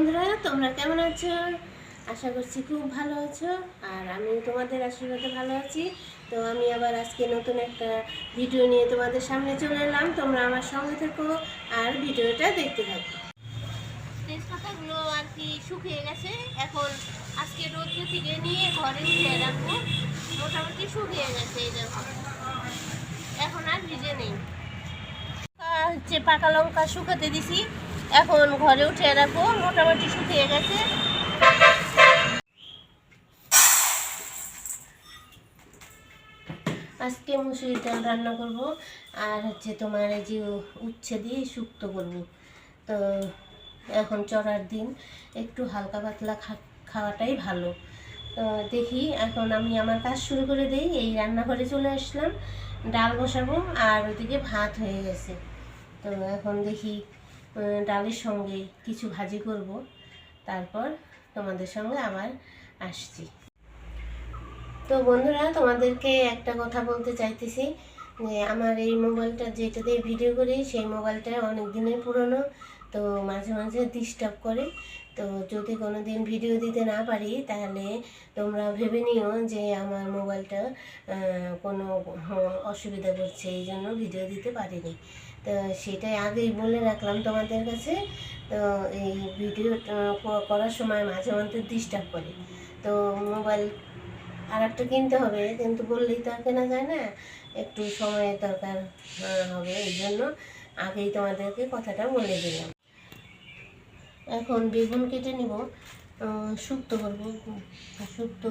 বন্ধুরা, তোমরা কেমন আছো? আশা করছি খুব ভালো আছো, আর আমি তোমাদের আশীর্বাদে ভালো আছি। তো আমি আবার আজকে নতুন একটা ভিডিও নিয়ে তোমাদের সামনে চলে এলাম। তোমরা আমার সঙ্গে থেকো আর ভিডিওটা দেখতে থাকো। তেজপাতাগুলো আর কি শুকিয়ে গেছে। এখন আজকে রোদ্রে থেকে নিয়ে ঘরে উঠে রাখব। মোটামুটি শুকিয়ে গেছে এই দেখো। এখন আর ভিজে নেই। হচ্ছে পাকা লঙ্কা শুকাতে দিছি এখন ঘরে উঠে রাখব, মোটামুটি শুকিয়ে গেছে। আজকে মুসুরির ডাল রান্না করব, আর হচ্ছে তোমার এই যে উচ্ছে দিয়ে শুক্ত করব। তো এখন চড়ার দিন, একটু হালকা পাতলা খাওয়াটাই ভালো। তো দেখি, এখন আমি আমার কাজ শুরু করে দেই, এই রান্নাঘরে চলে আসলাম, ডাল বসাবো, আর ওদিকে ভাত হয়ে গেছে। তো এখন দেখি ডালের সঙ্গে কিছু ভাজি করব। তারপর তোমাদের সঙ্গে আবার আসছি। তো বন্ধুরা, তোমাদেরকে একটা কথা বলতে চাইতেছি যে, আমার এই মোবাইলটা যেটা দিয়ে ভিডিও করি, সেই মোবাইলটা অনেক দিনের পুরনো, তো মাঝে মাঝে ডিস্টার্ব করে। তো যদি কোনো দিন ভিডিও দিতে না পারি, তাহলে তোমরা ভেবে নিও যে আমার মোবাইলটা কোনো অসুবিধা করছে এই জন্য ভিডিও দিতে পারিনি। তো সেটাই আগেই বলে রাখলাম তোমাদের কাছে। তো এই ভিডিও করার সময় মাঝে মাঝে ডিস্টার্ব করে। তো মোবাইল আর একটা কিনতে হবে, কিন্তু বললেই তো আর কেনা যায় না। একটু সময়ের দরকার হবে, এই জন্য আগেই তোমাদেরকে কথাটা বলে দিলাম। এখন বেগুন কেটে নিব শুক্তো করব, শুক্তো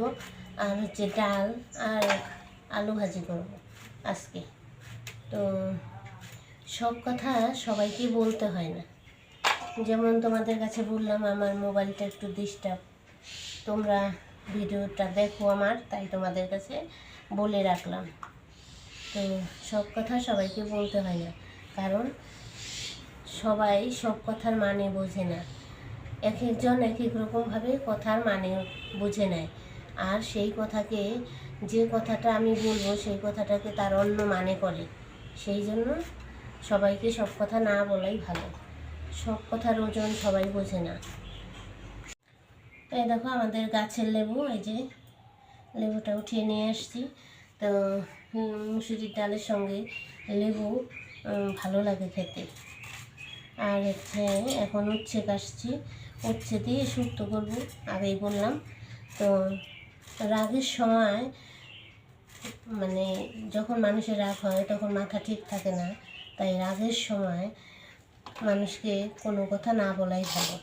আর হচ্ছে ডাল আর আলু ভাজি করব আজকে। তো সব কথা সবাইকে বলতে হয় না। যেমন তোমাদের কাছে বললাম, আমার মোবাইলটা একটু ডিস্টার্ব। তোমরা ভিডিওটা দেখো আমার, তাই তোমাদের কাছে বলে রাখলাম। তো সব কথা সবাইকে বলতে হয় না, কারণ সবাই সব কথার মানে বোঝে না। এক একজন এক এক রকমভাবে কথার মানে বুঝে নেয়। আর সেই কথাকে, যে কথাটা আমি বলব, সেই কথাটাকে তার অন্য মানে করে। সেই জন্য সবাইকে সব কথা না বলাই ভালো। সব কথার ওজন সবাই বোঝে না। এই দেখো আমাদের গাছের লেবু, এই যে লেবুটা উঠিয়ে নিয়ে আসছি। তো মুসুরির ডালের সঙ্গে লেবু ভালো লাগে খেতে। আর হচ্ছে, এখন উচ্ছে কাটছি উচ্ছে দিয়ে শুক্তো করব, আগেই বললাম। তো রাগের সময় মানে যখন মানুষের রাগ হয় তখন মাথা ঠিক থাকে না, তাই রাগের সময় মানুষকে কোনো কথা না বলাই ভালো।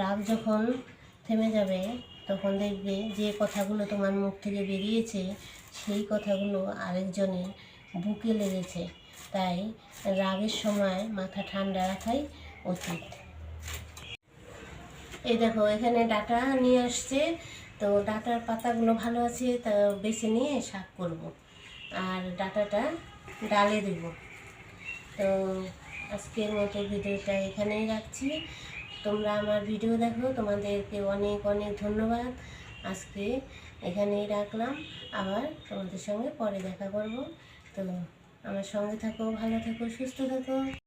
রাগ যখন থেমে যাবে তখন দেখবে যে কথাগুলো তোমার মুখ থেকে বেরিয়েছে, সেই কথাগুলো আরেকজনের বুকে লেগেছে। তাই রাগের সময় মাথা ঠান্ডা রাখাই উচিত এই দেখো, এখানে ডাটা নিয়ে আসছে। তো ডাটার পাতাগুলো ভালো আছে, তা বেছে নিয়ে শাক করব। আর ডাটাটা ডালে দেব। তো আজকের মতো ভিডিওটা এখানেই রাখছি। তোমরা আমার ভিডিও দেখো, তোমাদেরকে অনেক অনেক ধন্যবাদ। আজকে এখানেই রাখলাম। আবার তোমাদের সঙ্গে পরে দেখা করব। তো আমার সঙ্গে থাকো, ভালো থাকো, সুস্থ থাকো।